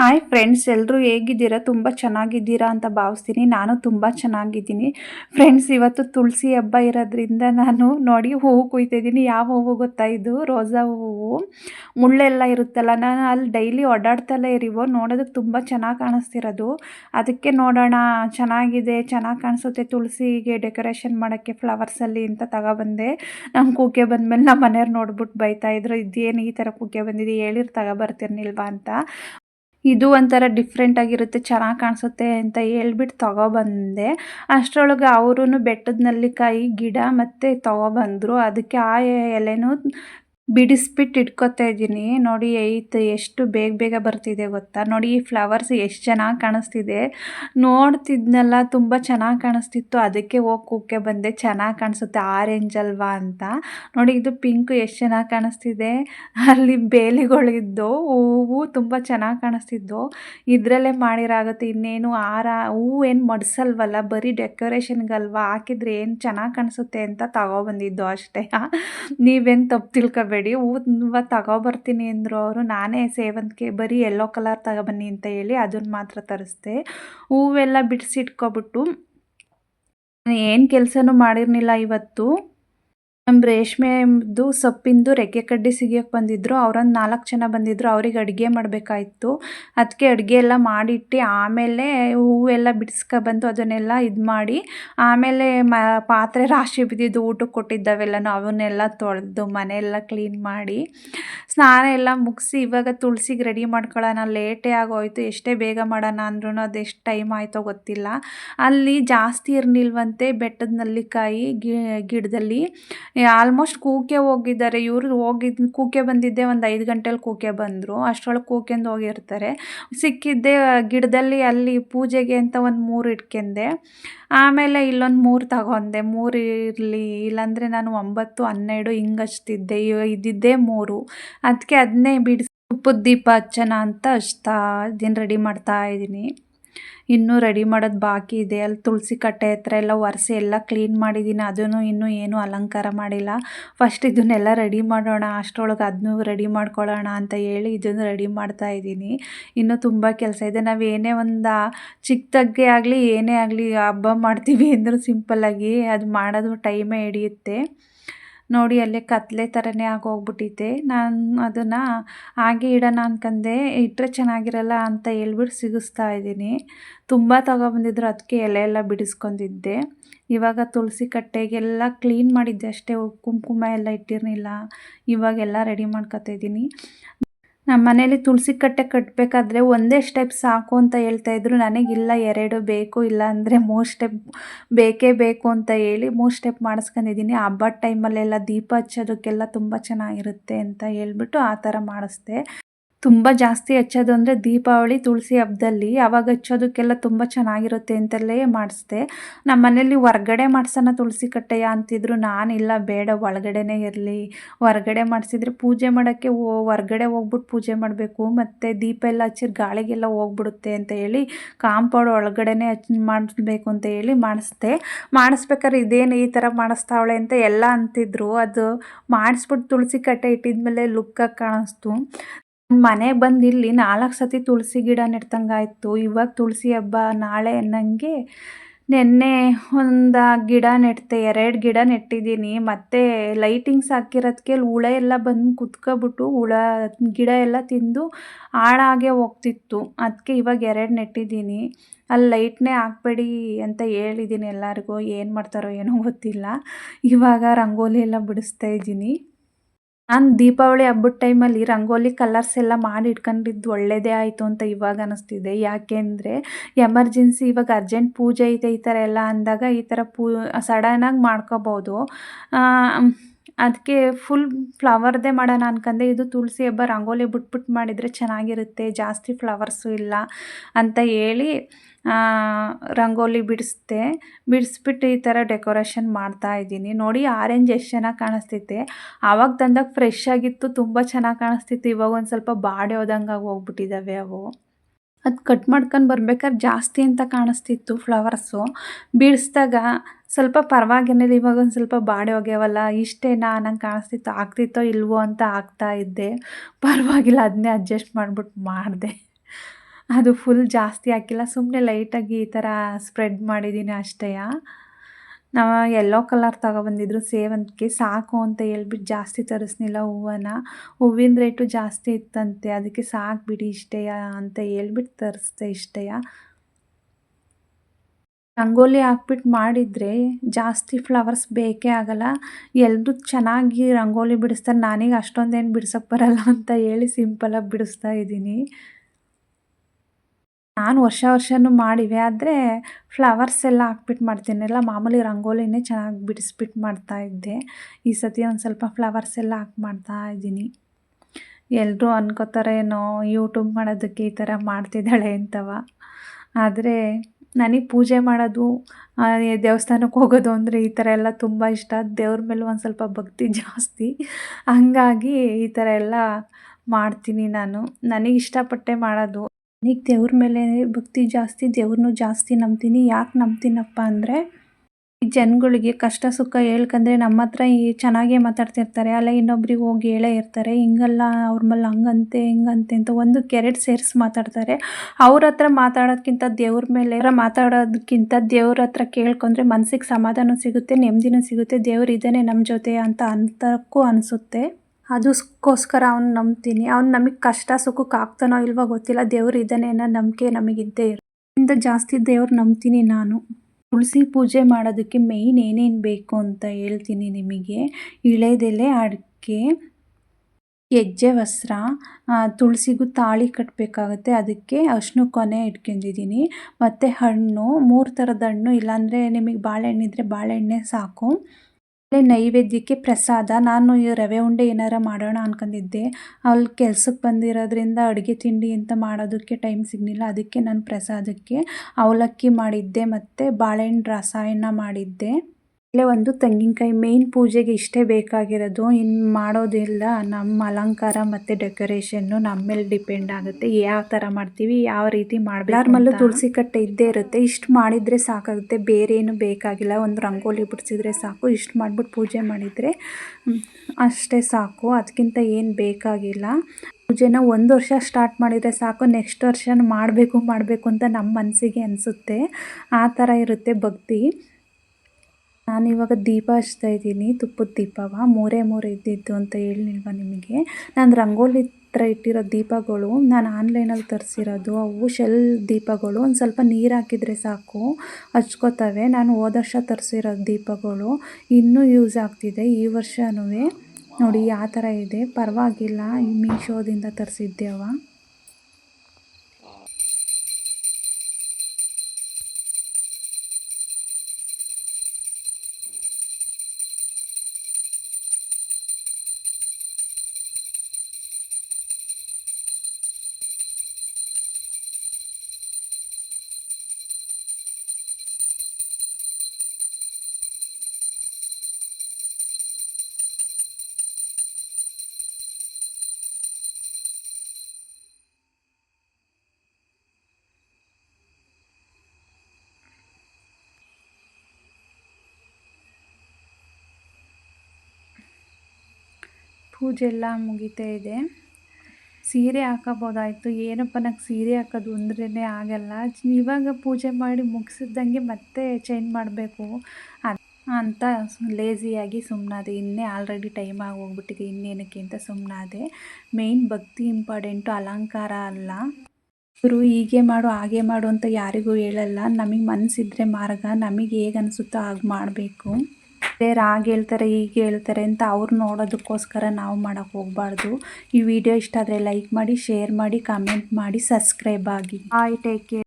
Hi friends ಎಲ್ಲರೂ ಹೇಗಿದ್ದೀರಾ? ತುಂಬ ಚೆನ್ನಾಗಿದ್ದೀರಾ ಅಂತ ಭಾವಿಸ್ತೀನಿ. ನಾನು ತುಂಬ ಚೆನ್ನಾಗಿದ್ದೀನಿ. ಫ್ರೆಂಡ್ಸ್ ಇವತ್ತು ತುಳಸಿ ಹಬ್ಬ ಇರೋದ್ರಿಂದ ನಾನು ನೋಡಿ ಹೂವು ಕುಯ್ತಿದ್ದೀನಿ ಯಾವ ಹೂವು ಗೊತ್ತಾ ಇದು? ರೋಸಾ ಹೂವು. ಮುಳ್ಳೆಲ್ಲ ಇರುತ್ತಲ್ಲ, ನಾನು ಅಲ್ಲಿ ಡೈಲಿ ಓಡಾಡ್ತಲೇ ಇರಿವೋ? ನೋಡೋದಕ್ಕೆ ತುಂಬ ಚೆನ್ನಾಗಿ ಕಾಣಿಸ್ತಿರೋದು. ಅದಕ್ಕೆ ನೋಡೋಣ. ಚೆನ್ನಾಗಿದೆ, ಚೆನ್ನಾಗಿ ಕಾಣಿಸುತ್ತೆ. ತುಳಸಿಗೆ ಡೆಕೋರೇಷನ್ ಮಾಡೋಕ್ಕೆ ಫ್ಲವರ್ಸಲ್ಲಿ ಅಂತ ತಗೊಬಂದೆ ನಮ್ಮ ಕೂಕೆ ಬಂದಮೇಲೆ ನಮ್ಮ ಮನೆಯವ್ರು ನೋಡ್ಬಿಟ್ಟು ಬೈತಾ ಇದ್ರು, ಇದೇನು ಈ ಥರ ಕುಗ್ಗೆ ಬಂದಿದೆ? ಹೇಳಿರ್ ತಗೊಬರ್ತಿರ್ನಿಲ್ವಾ ಅಂತ. ಇದು ಒಂಥರ ಡಿಫ್ರೆಂಟಾಗಿರುತ್ತೆ ಚೆನ್ನಾಗಿ ಕಾಣಿಸುತ್ತೆ ಅಂತ ಹೇಳ್ಬಿಟ್ಟು ತಗೊಬಂದೆ ಅಷ್ಟರೊಳಗೆ ಅವರು ಬೆಟ್ಟದ ನೆಲ್ಲಿಕಾಯಿ ಗಿಡ ಮತ್ತು ತಗೊಬಂದರು ಅದಕ್ಕೆ ಆ ಎಲೆನೂ ಬಿಡಿಸ್ಬಿಟ್ಟು ಇಟ್ಕೊತಾ ಇದ್ದೀನಿ. ನೋಡಿ, ಐತೆ, ಎಷ್ಟು ಬೇಗ ಬೇಗ ಬರ್ತಿದೆ ಗೊತ್ತಾ? ನೋಡಿ, ಈ ಫ್ಲವರ್ಸ್ ಎಷ್ಟು ಚೆನ್ನಾಗಿ ಕಾಣಿಸ್ತಿದೆ. ನೋಡ್ತಿದ್ನಲ್ಲ, ತುಂಬ ಚೆನ್ನಾಗಿ ಕಾಣಿಸ್ತಿತ್ತು. ಅದಕ್ಕೆ ಹೋಗಿ ಕೂಕೆ ಬಂದೆ. ಚೆನ್ನಾಗಿ ಕಾಣಿಸುತ್ತೆ ಆರೆಂಜ್ ಅಲ್ವಾ ಅಂತ. ನೋಡಿ, ಇದು ಪಿಂಕು ಎಷ್ಟು ಚೆನ್ನಾಗಿ ಕಾಣಿಸ್ತಿದೆ. ಅಲ್ಲಿ ಬೇಲಿಗಳಿದ್ದು, ಹೂವು ತುಂಬ ಚೆನ್ನಾಗಿ ಕಾಣಿಸ್ತಿದ್ದು. ಇದರಲ್ಲೇ ಮಾಡಿರಾಗುತ್ತೆ. ಇನ್ನೇನು ಹಾರ ಹೂವು ಏನು ಮಡ್ಸಲ್ವಲ್ಲ, ಬರೀ ಡೆಕೋರೇಷನ್ಗಲ್ವಾ? ಹಾಕಿದ್ರೆ ಏನು ಚೆನ್ನಾಗಿ ಕಾಣಿಸುತ್ತೆ ಅಂತ ತಗೊಬಂದಿದ್ದು ಅಷ್ಟೇ. ನೀವೇನು ತಪ್ಪು ತಿಳ್ಕೊಬೇಡಿ. ಬೇಡಿ ಹೂವು ತಗೊಬರ್ತೀನಿ ಅಂದರು ಅವರು, ನಾನೇ ಸೇವಂತಿಗೆ ಬರೀ ಯೆಲ್ಲೋ ಕಲರ್ ತಗೊಬನ್ನಿ ಅಂತ ಹೇಳಿ ಅದನ್ನ ಮಾತ್ರ ತರಿಸ್ದೆ. ಹೂವೆಲ್ಲ ಬಿಡಿಸಿಟ್ಕೊಬಿಟ್ಟು ಏನು ಕೆಲಸನೂ ಮಾಡಿರಲಿಲ್ಲ ಇವತ್ತು. ನಮ್ಮ ರೇಷ್ಮೆದು ಸೊಪ್ಪಿಂದು ರೆಕ್ಕೆ ಕಡ್ಡಿ ಸಿಗಿಯೋಕೆ ಬಂದಿದ್ದರು ಅವರೊಂದು ನಾಲ್ಕು ಜನ ಬಂದಿದ್ದರು ಅವ್ರಿಗೆ ಅಡುಗೆ ಮಾಡಬೇಕಾಯಿತು. ಅದಕ್ಕೆ ಅಡುಗೆ ಎಲ್ಲ ಮಾಡಿಟ್ಟು ಆಮೇಲೆ ಹೂವೆಲ್ಲ ಬಿಡಿಸ್ಕೊಬಂದು ಅದನ್ನೆಲ್ಲ ಇದು ಮಾಡಿ, ಆಮೇಲೆ ಮ, ಪಾತ್ರೆ ರಾಶಿ ಬಿದ್ದಿದ್ದು ಊಟಕ್ಕೆ ಕೊಟ್ಟಿದ್ದಾವೆಲ್ಲನೂ ಅವನ್ನೆಲ್ಲ ತೊಳೆದು ಮನೆಯೆಲ್ಲ ಕ್ಲೀನ್ ಮಾಡಿ, ಸ್ನಾನ ಎಲ್ಲ ಮುಗಿಸಿ ಇವಾಗ ತುಳಸಿಗೆ ರೆಡಿ ಮಾಡ್ಕೊಳ್ಳೋಣ ಲೇಟೇ ಆಗೋಯ್ತು. ಎಷ್ಟೇ ಬೇಗ ಮಾಡೋಣ ಅಂದ್ರೂ ಎಷ್ಟು ಟೈಮ್ ಆಯಿತೋ ಗೊತ್ತಿಲ್ಲ. ಅಲ್ಲಿ ಜಾಸ್ತಿ ಇರ್ನಿಲ್ವಂತೆ ಬೆಟ್ಟದ ನಲ್ಲಿಕಾಯಿ ಗಿಡದಲ್ಲಿ. ಆಲ್ಮೋಸ್ಟ್ ಕೂಕೆ ಹೋಗಿದ್ದಾರೆ. ಇವರು ಹೋಗಿದ್ದು ಕೂಕೆ ಬಂದಿದ್ದೆ ಒಂದು ಐದು ಗಂಟೆಲಿ ಕೂಕೆ ಬಂದರು. ಅಷ್ಟರೊಳಗೆ ಕೂಕೆಂದು ಹೋಗಿರ್ತಾರೆ. ಸಿಕ್ಕಿದ್ದೆ ಗಿಡದಲ್ಲಿ ಅಲ್ಲಿ ಪೂಜೆಗೆ ಅಂತ ಒಂದು ಮೂರು ಇಟ್ಕೊಂಡೆ ಆಮೇಲೆ ಇಲ್ಲೊಂದು ಮೂರು ತಗೊಂಡೆ. ಮೂರು ಇರಲಿ, ಇಲ್ಲಾಂದರೆ ನಾನು ಒಂಬತ್ತು, ಹನ್ನೆರಡು ಹಿಂಗೆ ಹಚ್ತಿದ್ದೆ ಇದ್ದಿದ್ದೇ ಮೂರು. ಅದಕ್ಕೆ ಅದನ್ನೇ ಬಿಡಿಸಿ ಉಪ್ಪು ದೀಪ ಹಚ್ಚೋಣ ಅಂತ ಹಚ್ತಾ ಇದನ್ನು ರೆಡಿ ಮಾಡ್ತಾ ಇದ್ದೀನಿ. ಇನ್ನೂ ರೆಡಿ ಮಾಡೋದು ಬಾಕಿ ಇದೆ. ಅಲ್ಲಿ ತುಳಸಿ ಕಟ್ಟೆ ಹತ್ರ ಎಲ್ಲ ಒರೆಸಿ ಎಲ್ಲ ಕ್ಲೀನ್ ಮಾಡಿದ್ದೀನಿ ಅದನ್ನು ಇನ್ನೂ ಏನೂ ಅಲಂಕಾರ ಮಾಡಿಲ್ಲ. ಫಸ್ಟ್ ಇದನ್ನೆಲ್ಲ ರೆಡಿ ಮಾಡೋಣ ಅಷ್ಟರೊಳಗೆ ಅದನ್ನೂ ರೆಡಿ ಮಾಡ್ಕೊಳ್ಳೋಣ ಅಂತ ಹೇಳಿ ಇದನ್ನು ರೆಡಿ ಮಾಡ್ತಾ ಇದ್ದೀನಿ. ಇನ್ನೂ ತುಂಬ ಕೆಲಸ ಇದೆ. ನಾವು ಏನೇ ಒಂದು ಚಿಕ್ಕದಾಗೆ ಆಗಲಿ, ಏನೇ ಆಗಲಿ ಹಬ್ಬ ಮಾಡ್ತೀವಿ ಅಂದರೂ ಸಿಂಪಲ್ಲಾಗಿ ಅದು ಮಾಡೋದು ಟೈಮೇ ಹಿಡಿಯುತ್ತೆ. ನೋಡಿ, ಅಲ್ಲೇ ಕತ್ಲೆ ಥರನೇ ಆಗೋಗ್ಬಿಟ್ಟಿದೆ. ನಾನು ಅದನ್ನು ಹಾಗೆ ಇಡೋಣ ಅನ್ಕಂದೆ ಇಟ್ಟರೆ ಚೆನ್ನಾಗಿರಲ್ಲ ಅಂತ ಹೇಳ್ಬಿಟ್ಟು ಸಿಗಿಸ್ತಾ ಇದ್ದೀನಿ. ತುಂಬ ತಗೊಬಂದಿದ್ರು, ಅದಕ್ಕೆ ಎಲೆ ಎಲ್ಲ ಬಿಡಿಸ್ಕೊಂಡಿದ್ದೆ. ಇವಾಗ ತುಳಸಿ ಕಟ್ಟೆಗೆಲ್ಲ ಕ್ಲೀನ್ ಮಾಡಿದ್ದೆ ಅಷ್ಟೇ ಕುಂಕುಮ ಎಲ್ಲ ಇಟ್ಟಿರಲಿಲ್ಲ. ಇವಾಗೆಲ್ಲ ರೆಡಿ ಮಾಡ್ಕೊತಾ ಇದ್ದೀನಿ. ನಮ್ಮ ಮನೇಲಿ ತುಳಸಿ ಕಟ್ಟೆ ಕಟ್ಟಬೇಕಾದ್ರೆ ಒಂದೇ ಸ್ಟೆಪ್ ಸಾಕು ಅಂತ ಹೇಳ್ತಾ ಹೇಳ್ತಾಯಿದ್ರು ನನಗಿಲ್ಲ, ಎರಡು ಬೇಕು, ಇಲ್ಲ ಅಂದರೆ ಮೂರು ಸ್ಟೆಪ್ ಬೇಕೇ ಬೇಕು ಅಂತ ಹೇಳಿ ಮೂರು ಸ್ಟೆಪ್ ಮಾಡಿಸ್ಕೊಂಡಿದ್ದೀನಿ ಹಬ್ಬದ ಟೈಮಲ್ಲೆಲ್ಲ ದೀಪ ಹಚ್ಚೋದಕ್ಕೆಲ್ಲ ತುಂಬ ಚೆನ್ನಾಗಿರುತ್ತೆ ಅಂತ ಹೇಳ್ಬಿಟ್ಟು ಆ ಥರ ಮಾಡಿಸ್ದೆ. ತುಂಬ ಜಾಸ್ತಿ ಹಚ್ಚೋದು ಅಂದರೆ ದೀಪಾವಳಿ, ತುಳಸಿ ಹಬ್ಬದಲ್ಲಿ ಆವಾಗ ಹಚ್ಚೋದಕ್ಕೆಲ್ಲ ತುಂಬ ಚೆನ್ನಾಗಿರುತ್ತೆ ಅಂತಲ್ಲೇ ಮಾಡಿಸ್ದೆ. ನಮ್ಮ ಮನೇಲಿ ಹೊರ್ಗಡೆ ಮಾಡ್ಸೋಣ ತುಳಸಿ ಕಟ್ಟೆಯ ಅಂತಿದ್ರು ನಾನಿಲ್ಲ ಬೇಡ, ಒಳಗಡೆನೇ ಇರಲಿ. ಹೊರ್ಗಡೆ ಮಾಡಿಸಿದ್ರೆ ಪೂಜೆ ಮಾಡೋಕ್ಕೆ ಹೊರ್ಗಡೆ ಹೋಗ್ಬಿಟ್ಟು ಪೂಜೆ ಮಾಡಬೇಕು, ಮತ್ತು ದೀಪ ಎಲ್ಲ ಹಚ್ಚಿದ್ರೆ ಗಾಳಿಗೆಲ್ಲ ಹೋಗ್ಬಿಡುತ್ತೆ ಅಂತ ಹೇಳಿ, ಕಾಂಪೌಂಡ್ ಒಳಗಡೆನೇ ಹಚ್ಚಿ ಮಾಡಿಸ್ಬೇಕು ಅಂತ ಹೇಳಿ ಮಾಡಿಸ್ದೆ. ಮಾಡಿಸ್ಬೇಕಾದ್ರೆ ಇದೇನು ಈ ಥರ ಮಾಡಿಸ್ತಾವಳೆ ಅಂತ ಎಲ್ಲ ಅಂತಿದ್ರು. ಅದು ಮಾಡಿಸ್ಬಿಟ್ಟು ತುಳಸಿ ಕಟ್ಟೆ ಇಟ್ಟಿದ್ಮೇಲೆ ಲುಕ್ಕಾಗಿ ಕಾಣಿಸ್ತು. ಮನೆಗೆ ಬಂದು ಇಲ್ಲಿ ನಾಲ್ಕು ಸತಿ ತುಳಸಿ ಗಿಡ ನೆಡ್ತಂಗಾಯಿತು. ಇವಾಗ ತುಳಸಿ ಹಬ್ಬ ನಾಳೆ ಅನ್ನಂಗೆ ನೆನ್ನೆ ಒಂದು ಗಿಡ ನೆಡ್ತೆ, ಎರಡು ಗಿಡ ನೆಟ್ಟಿದ್ದೀನಿ ಮತ್ತು ಲೈಟಿಂಗ್ಸ್ ಹಾಕಿರೋದಕ್ಕೆ ಹುಳ ಎಲ್ಲ ಬಂದು ಕುತ್ಕೊಬಿಟ್ಟು ಹುಳ, ಗಿಡ ಎಲ್ಲ ತಿಂದು ಹಾಳಾಗೆ ಹೋಗ್ತಿತ್ತು. ಅದಕ್ಕೆ ಇವಾಗ ಎರಡು ನೆಟ್ಟಿದ್ದೀನಿ ಅಲ್ಲಿ ಲೈಟ್ನೇ ಹಾಕ್ಬೇಡಿ ಅಂತ ಹೇಳಿದ್ದೀನಿ ಎಲ್ಲರಿಗೂ. ಏನು ಮಾಡ್ತಾರೋ ಏನೋ ಗೊತ್ತಿಲ್ಲ. ಇವಾಗ ರಂಗೋಲಿ ಎಲ್ಲ ಬಿಡಿಸ್ತಾ ಇದ್ದೀನಿ. ನಾನು ದೀಪಾವಳಿ ಹಬ್ಬದ ಟೈಮಲ್ಲಿ ರಂಗೋಲಿ ಕಲರ್ಸ್ ಎಲ್ಲ ಮಾಡಿ ಇಟ್ಕೊಂಡಿದ್ದು ಒಳ್ಳೆಯದೇ ಆಯಿತು ಅಂತ ಇವಾಗ ಅನಿಸ್ತಿದೆ. ಯಾಕೆಂದರೆ ಎಮರ್ಜೆನ್ಸಿ ಇವಾಗ ಅರ್ಜೆಂಟ್ ಪೂಜೆ ಇದೆ ಈ ಥರ ಎಲ್ಲ ಅಂದಾಗ ಈ ಥರ ಪೂ ಸಡನ್ನಾಗಿ ಮಾಡ್ಕೋಬೋದು. ಅದಕ್ಕೆ ಫುಲ್ ಫ್ಲವರ್ದೇ ಮಾಡೋಣ ಅನ್ಕಂದೆ ಇದು ತುಳಸಿ ಹಬ್ಬ ರಂಗೋಲಿ ಬಿಟ್ಬಿಟ್ಟು ಮಾಡಿದರೆ ಚೆನ್ನಾಗಿರುತ್ತೆ, ಜಾಸ್ತಿ ಫ್ಲವರ್ಸು ಇಲ್ಲ ಅಂತ ಹೇಳಿ ರಂಗೋಲಿ ಬಿಡಿಸ್ದೆ. ಬಿಡಿಸ್ಬಿಟ್ಟು ಈ ಥರ ಡೆಕೋರೇಷನ್ ಮಾಡ್ತಾ ಇದ್ದೀನಿ. ನೋಡಿ ಆರೆಂಜ್ ಎಷ್ಟು ಚೆನ್ನಾಗಿ ಕಾಣಿಸ್ತೈತೆ ಆವಾಗ ತಂದಾಗ ಫ್ರೆಶ್ ಆಗಿತ್ತು, ತುಂಬ ಚೆನ್ನಾಗಿ ಕಾಣಿಸ್ತಿತ್ತು. ಇವಾಗ ಒಂದು ಸ್ವಲ್ಪ ಬಾಡಿ ಹೋದಂಗೆ ಹೋಗ್ಬಿಟ್ಟಿದ್ದಾವೆ ಅವು. ಅದು ಕಟ್ ಮಾಡ್ಕೊಂಡು ಬರ್ಬೇಕಾದ್ರೆ ಜಾಸ್ತಿ ಅಂತ ಕಾಣಿಸ್ತಿತ್ತು ಫ್ಲವರ್ಸು ಬಿಡಿಸ್ದಾಗ ಸ್ವಲ್ಪ ಪರವಾಗಿರ್ಲಿಲ್ಲ, ಇವಾಗ ಒಂದು ಸ್ವಲ್ಪ ಬಾಡಿ ಹೋಗ್ಯಾವಲ್ಲ, ಇಷ್ಟೇನಾ ನಂಗೆ ಕಾಣಿಸ್ತಿತ್ತು, ಆಗ್ತಿತ್ತೋ ಇಲ್ವೋ ಅಂತ ಆಗ್ತಾ ಇದ್ದೆ. ಪರವಾಗಿಲ್ಲ ಅದನ್ನೇ ಅಡ್ಜಸ್ಟ್ ಮಾಡಿಬಿಟ್ಟು ಮಾಡಿದೆ. ಅದು ಫುಲ್ ಜಾಸ್ತಿ ಹಾಕಿಲ್ಲ ಸುಮ್ಮನೆ ಲೈಟಾಗಿ ಈ ಥರ ಸ್ಪ್ರೆಡ್ ಮಾಡಿದ್ದೀನಿ ಅಷ್ಟೇ. ನಾವು ಎಲ್ಲೋ ಕಲರ್ ತಗೊಬಂದಿದ್ರು ಸೇವಂತಿಗೆ ಸಾಕು ಅಂತ ಹೇಳ್ಬಿಟ್ಟು ಜಾಸ್ತಿ ತರಿಸ್ನಿಲ್ಲ ಹೂವನ್ನ. ಹೂವಿನ ರೇಟು ಜಾಸ್ತಿ ಇತ್ತಂತೆ, ಅದಕ್ಕೆ ಸಾಕು ಬಿಡಿ ಇಷ್ಟೇಯ ಅಂತ ಹೇಳ್ಬಿಟ್ಟು ತರಿಸ್ದೆ ಇಷ್ಟೇ. ರಂಗೋಲಿ ಹಾಕ್ಬಿಟ್ಟು ಮಾಡಿದರೆ ಜಾಸ್ತಿ ಫ್ಲವರ್ಸ್ ಬೇಕೇ ಆಗಲ್ಲ. ಎಲ್ಲರೂ ಚೆನ್ನಾಗಿ ರಂಗೋಲಿ ಬಿಡಿಸ್ತಾರೆ. ನನಗೆ ಅಷ್ಟೊಂದೇನು ಬಿಡ್ಸೋಕ್ಕೆ ಬರಲ್ಲ ಅಂತ ಹೇಳಿ ಸಿಂಪಲಾಗಿ ಬಿಡಿಸ್ತಾ ಇದ್ದೀನಿ. ನಾನು ವರ್ಷ ವರ್ಷವೂ ಮಾಡಿವೆ. ಆದರೆ ಫ್ಲವರ್ಸ್ ಎಲ್ಲ ಹಾಕ್ಬಿಟ್ಟು ಮಾಡ್ತೀನಲ್ಲ ಮಾಮೂಲಿ ರಂಗೋಲಿನೇ ಚೆನ್ನಾಗಿ ಬಿಡಿಸ್ಬಿಟ್ಟು ಮಾಡ್ತಾಯಿದ್ದೆ ಈ ಸತಿ ಒಂದು ಸ್ವಲ್ಪ ಫ್ಲವರ್ಸ್ ಎಲ್ಲ ಹಾಕಿ ಮಾಡ್ತಾ ಇದ್ದೀನಿ. ಎಲ್ಲರೂ ಅನ್ಕೋತಾರೆ, ಏನೋ ಯೂಟ್ಯೂಬ್ ಮಾಡೋದಕ್ಕೆ ಈ ಥರ ಮಾಡ್ತಿದ್ದಾಳೆ ಅಂತವ. ಆದರೆ ನನಗೆ ಪೂಜೆ ಮಾಡೋದು ದೇವಸ್ಥಾನಕ್ಕೆ ಹೋಗೋದು ಅಂದರೆ ಈ ಥರ ಎಲ್ಲ ತುಂಬ ಇಷ್ಟ. ದೇವ್ರ ಮೇಲೆ ಒಂದು ಸ್ವಲ್ಪ ಭಕ್ತಿ ಜಾಸ್ತಿ. ಹಂಗಾಗಿ ಈ ಥರ ಎಲ್ಲ ಮಾಡ್ತೀನಿ ನಾನು. ನನಗೆ ಇಷ್ಟಪಟ್ಟೆ ಮಾಡೋದು. ನನಗೆ ದೇವ್ರ ಮೇಲೆ ಭಕ್ತಿ ಜಾಸ್ತಿ ದೇವ್ರನ್ನೂ ಜಾಸ್ತಿ ನಂಬ್ತೀನಿ. ಯಾಕೆ ನಂಬ್ತೀನಪ್ಪ ಅಂದರೆ ಜನಗಳಿಗೆ ಕಷ್ಟ, ಸುಖ ಹೇಳ್ಕಂದ್ರೆ ನಮ್ಮ ಹತ್ರ ಈ ಚೆನ್ನಾಗೇ ಮಾತಾಡ್ತಿರ್ತಾರೆ. ಅಲ್ಲ ಇನ್ನೊಬ್ರಿಗೆ ಹೋಗಿ ಹೇಳೇ ಇರ್ತಾರೆ. ಹಿಂಗಲ್ಲ, ಅವ್ರ ಮೇಲೆ ಹಂಗಂತೆ, ಹಿಂಗಂತೆ ಅಂತ ಒಂದು ಕೆರೆಟ್ ಸೇರಿಸಿ ಮಾತಾಡ್ತಾರೆ. ಅವ್ರ ಹತ್ರ ಮಾತಾಡೋದ್ಕಿಂತ ದೇವ್ರ ಮೇಲೆ ಮಾತಾಡೋದಕ್ಕಿಂತ ದೇವ್ರ ಹತ್ರ ಕೇಳ್ಕೊಂಡ್ರೆ ಮನ್ಸಿಗೆ ಸಮಾಧಾನ ಸಿಗುತ್ತೆ ನೆಮ್ಮದಿನೂ ಸಿಗುತ್ತೆ. ದೇವ್ರು ಇದ್ದಾನೆ ನಮ್ಮ ಜೊತೆ ಅಂತ ಅಂತಕ್ಕೂ ಅನಿಸುತ್ತೆ. ಅದಕ್ಕೋಸ್ಕರ ಅವ್ನು ನಂಬ್ತೀನಿ. ಅವ್ನು ನಮಗೆ ಕಷ್ಟ ಸುಖಕ್ಕೆ ಆಗ್ತಾನೋ ಇಲ್ವೋ ಗೊತ್ತಿಲ್ಲ. ದೇವ್ರು ಇದ್ದಾನೆ ಅನ್ನೋ ನಂಬಿಕೆ ನಮಗಿದ್ದೇ ಇಂದ ಜಾಸ್ತಿ ದೇವ್ರು ನಂಬ್ತೀನಿ ನಾನು. ತುಳಸಿ ಪೂಜೆ ಮಾಡೋದಕ್ಕೆ ಮೇಯ್ನ್ ಏನೇನು ಬೇಕು ಅಂತ ಹೇಳ್ತೀನಿ ನಿಮಗೆ. ಇಳೆದೆಲೆ ಅಡಿಕೆ ಹೆಜ್ಜೆ ವಸ್ತ್ರ ತುಳಸಿಗೂ ತಾಳಿ ಕಟ್ಟಬೇಕಾಗತ್ತೆ ಅದಕ್ಕೆ ಅರ್ಶಿನ ಕೊನೆ ಇಟ್ಕೊಂಡಿದ್ದೀನಿ. ಮತ್ತು ಹಣ್ಣು, ಮೂರು ಥರದ ಹಣ್ಣು. ಇಲ್ಲಾಂದರೆ ನಿಮಗೆ ಬಾಳೆಹಣ್ಣಿದ್ರೆ ಬಾಳೆಹಣ್ಣೆ ಸಾಕು. ನೈವೇದ್ಯಕ್ಕೆ ಪ್ರಸಾದ, ನಾನು ಈ ರವೆ ಉಂಡೆ ಏನಾರ ಮಾಡೋಣ ಅನ್ಕೊಂಡಿದ್ದೆ ಅಲ್ಲಿ ಕೆಲ್ಸಕ್ಕೆ ಬಂದಿರೋದ್ರಿಂದ ಅಡುಗೆ ತಿಂಡಿ ಅಂತ ಮಾಡೋದಕ್ಕೆ ಟೈಮ್ ಸಿಗಲಿಲ್ಲ. ಅದಕ್ಕೆ ನಾನು ಪ್ರಸಾದಕ್ಕೆ ಅವಲಕ್ಕಿ ಮಾಡಿದ್ದೆ ಮತ್ತು ಬಾಳೆಹಣ್ಣು ರಸಾಯನ ಮಾಡಿದ್ದೆ. ಒಂದು ತೆಂಗಿನಕಾಯಿ ಮೇನ್ ಪೂಜೆಗೆ ಇಷ್ಟೇ ಬೇಕಾಗಿರೋದು. ಇನ್ನು ಮಾಡೋದಿಲ್ಲ. ನಮ್ಮ ಅಲಂಕಾರ ಮತ್ತು ಡೆಕೋರೇಷನ್ನು ನಮ್ಮ ಮೇಲೆ ಡಿಪೆಂಡ್ ಆಗುತ್ತೆ. ಯಾವ ಥರ ಮಾಡ್ತೀವಿ ಯಾವ ರೀತಿ ಮಾಡಬೇಕು ನಾರ್ಮಲ್ಲು ತುಳಸಿ ಕಟ್ಟೆ ಇದ್ದೇ ಇರುತ್ತೆ. ಇಷ್ಟು ಮಾಡಿದರೆ ಸಾಕಾಗುತ್ತೆ. ಬೇರೆ ಏನು ಬೇಕಾಗಿಲ್ಲ. ಒಂದು ರಂಗೋಲಿ ಬಿಡಿಸಿದ್ರೆ ಸಾಕು. ಇಷ್ಟು ಮಾಡಿಬಿಟ್ಟು ಪೂಜೆ ಮಾಡಿದರೆ ಅಷ್ಟೇ ಸಾಕು. ಅದಕ್ಕಿಂತ ಏನು ಬೇಕಾಗಿಲ್ಲ. ಪೂಜೆನ ಒಂದು ವರ್ಷ ಸ್ಟಾರ್ಟ್ ಮಾಡಿದರೆ ಸಾಕು. ನೆಕ್ಸ್ಟ್ ವರ್ಷ ಮಾಡಬೇಕು ಮಾಡಬೇಕು ಅಂತ ನಮ್ಮ ಮನಸ್ಸಿಗೆ ಅನಿಸುತ್ತೆ. ಆ ಥರ ಇರುತ್ತೆ ಭಕ್ತಿ. ನಾನಿವಾಗ ದೀಪ ಹಚ್ತಾ ಇದ್ದೀನಿ, ತುಪ್ಪದ ದೀಪವ. ಮೂರೇ ಮೂರು ಇದ್ದಿದ್ದು ಅಂತ ಹೇಳಿಲ್ವ ನಿಮಗೆ? ನಾನು ರಂಗೋಲಿ ಹತ್ರ ಇಟ್ಟಿರೋ ದೀಪಗಳು, ನಾನು ಆನ್ಲೈನಲ್ಲಿ ತರಿಸಿರೋದು, ಅವು ಶೆಲ್ ದೀಪಗಳು, ಒಂದು ಸ್ವಲ್ಪ ನೀರು ಹಾಕಿದರೆ ಸಾಕು. ಹಚ್ಕೋತವೆ. ನಾನು ಹೋದ ವರ್ಷ ತರಿಸಿರೋ ದೀಪಗಳು, ಇನ್ನೂ ಯೂಸ್ ಆಗ್ತಿದೆ ಈ ವರ್ಷವೂ ನೋಡಿ, ಆ ಥರ ಇದೆ. ಪರವಾಗಿಲ್ಲ, ಈ ಮೀಶೋದಿಂದ ತರಿಸಿದ್ದೇವ ಪೂಜೆ ಎಲ್ಲ ಮುಗಿತಾ ಇದೆ. ಸೀರೆ ಹಾಕೋಬೋದಾಯಿತು ಏನಪ್ಪ ನಂಗೆ ಸೀರೆ ಹಾಕೋದು ಅಂದ್ರೇ ಆಗಲ್ಲ. ಇವಾಗ ಪೂಜೆ ಮಾಡಿ ಮುಗಿಸಿದ್ದಂಗೆ ಮತ್ತೆ ಚೇಂಜ್ ಮಾಡಬೇಕು. ಅಂತ ಲೇಜಿಯಾಗಿ ಸುಮ್ಮನಾದೆ ಇನ್ನೇ ಆಲ್ರೆಡಿ ಟೈಮ್ ಆಗಿ ಹೋಗ್ಬಿಟ್ಟಿದೆ ಇನ್ನೇನಕ್ಕೆ ಅಂತ ಸುಮ್ಮನಾದೆ ಮೇಯ್ನ್ ಭಕ್ತಿ ಇಂಪಾರ್ಟೆಂಟು ಅಲಂಕಾರ ಅಲ್ಲ. ಇವರು ಹೀಗೆ ಮಾಡು, ಹಾಗೆ ಮಾಡು ಅಂತ ಯಾರಿಗೂ ಹೇಳಲ್ಲ. ನಮಗೆ ಮನಸ್ಸಿದ್ರೆ ಮಾರ್ಗ, ನಮಗೆ ಹೇಗೆ ಅನಿಸುತ್ತೋ ಹಾಗೆ ಮಾಡಬೇಕು. ಬೇರೆ ಹಾಗೆ ಹೇಳ್ತಾರೆ ಈಗ ಹೇಳ್ತಾರೆ ಅಂತ ಅವ್ರು ನೋಡೋದಕ್ಕೋಸ್ಕರ ನಾವು ಮಾಡೋಕ್ಕೆ ಹೋಗಬಾರ್ದು. ಈ ವಿಡಿಯೋ ಇಷ್ಟ ಆದರೆ ಲೈಕ್ ಮಾಡಿ ಶೇರ್ ಮಾಡಿ ಕಮೆಂಟ್ ಮಾಡಿ ಸಬ್ಸ್ಕ್ರೈಬ್ ಆಗಿ. ಆಯ್ ಟೇಕ್ ಕೇರ್